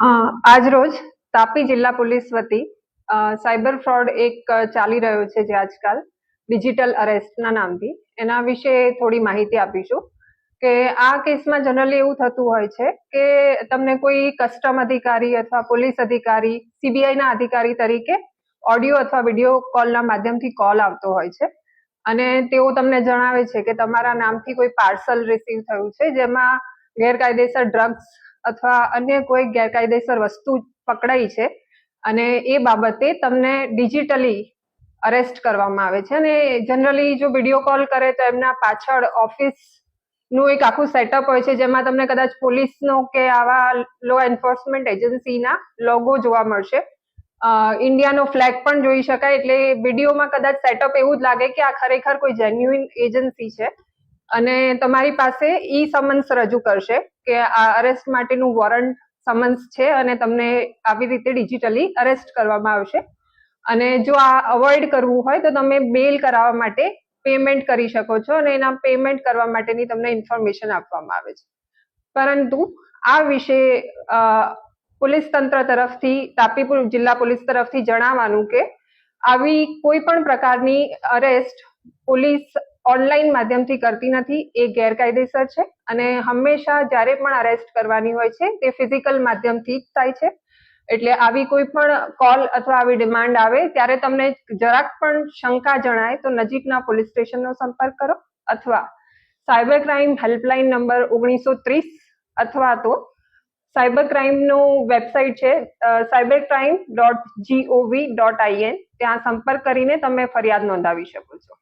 આજ રોજ તાપી જિલ્લા પોલીસ વતી સાયબર ફ્રોડ એક ચાલી રહ્યો છે જે આજકાલ ડિજિટલ અરેસ્ટના નામથી. એના વિશે થોડી માહિતી આપીશું કે આ કેસમાં જનરલી એવું થતું હોય છે કે તમને કોઈ કસ્ટમ અધિકારી અથવા પોલીસ અધિકારી, સીબીઆઈના અધિકારી તરીકે ઓડિયો અથવા વીડિયો કોલના માધ્યમથી કોલ આવતો હોય છે. અને તેઓ તમને જણાવે છે કે તમારા નામથી કોઈ પાર્સલ રિસીવ થયું છે જેમાં ગેરકાયદેસર ડ્રગ્સ અથવા અન્ય કોઈ ગેરકાયદેસર વસ્તુ પકડાઈ છે અને એ બાબતે તમને ડિજિટલી અરેસ્ટ કરવામાં આવે છે અને જનરલી જો વીડિયો કોલ કરે તો એમના પાછળ ઓફિસનું એક આખું સેટઅપ હોય છે જેમાં તમને કદાચ પોલીસનો કે આવા લો એન્ફોર્સમેન્ટ એજન્સીના લોગો જોવા મળશે. ઇન્ડિયાનો ફ્લેગ પણ જોઈ શકાય એટલે વિડીયોમાં કદાચ સેટઅપ એવું જ લાગે કે આ ખરેખર કોઈ જેન્યુઇન એજન્સી છે. અને તમારી પાસે ઈ સમન્સ રજૂ કરશે કે આ અરેસ્ટ માટેનું વોરંટ સમન્સ છે અને તમને આવી રીતે ડિજિટલી અરેસ્ટ કરવામાં આવશે. અને જો આ અવોઇડ કરવું હોય તો તમે બેલ કરાવવા માટે પેમેન્ટ કરી શકો છો અને એના પેમેન્ટ કરવા માટેની તમને ઇન્ફોર્મેશન આપવામાં આવે છે. પરંતુ આ વિશે પોલીસ તંત્ર તરફથી, તાપી જિલ્લા પોલીસ તરફથી જણાવવાનું કે આવી કોઈ પણ પ્રકારની અરેસ્ટ પોલીસ ઓનલાઈન માધ્યમથી કરતી નથી, એ ગેરકાયદેસર છે. અને હંમેશા જ્યારે પણ અરેસ્ટ કરવાની હોય છે, તે ફિઝિકલ માધ્યમથી જ થાય છે. એટલે આવી કોઈ પણ કોલ અથવા આવી ડિમાન્ડ આવે, ત્યારે તમને જરાક પણ શંકા જણાય તો નજીકના પોલીસ સ્ટેશનનો સંપર્ક કરો. અથવા સાયબર ક્રાઇમ હેલ્પલાઇન નંબર ઓગણીસો ત્રીસ અથવા તો સાયબર ક્રાઇમનું વેબસાઇટ છે cyber crime dot GOV dot IN ત્યાં સંપર્ક કરીને તમે ફરિયાદ નોંધાવી શકો છો.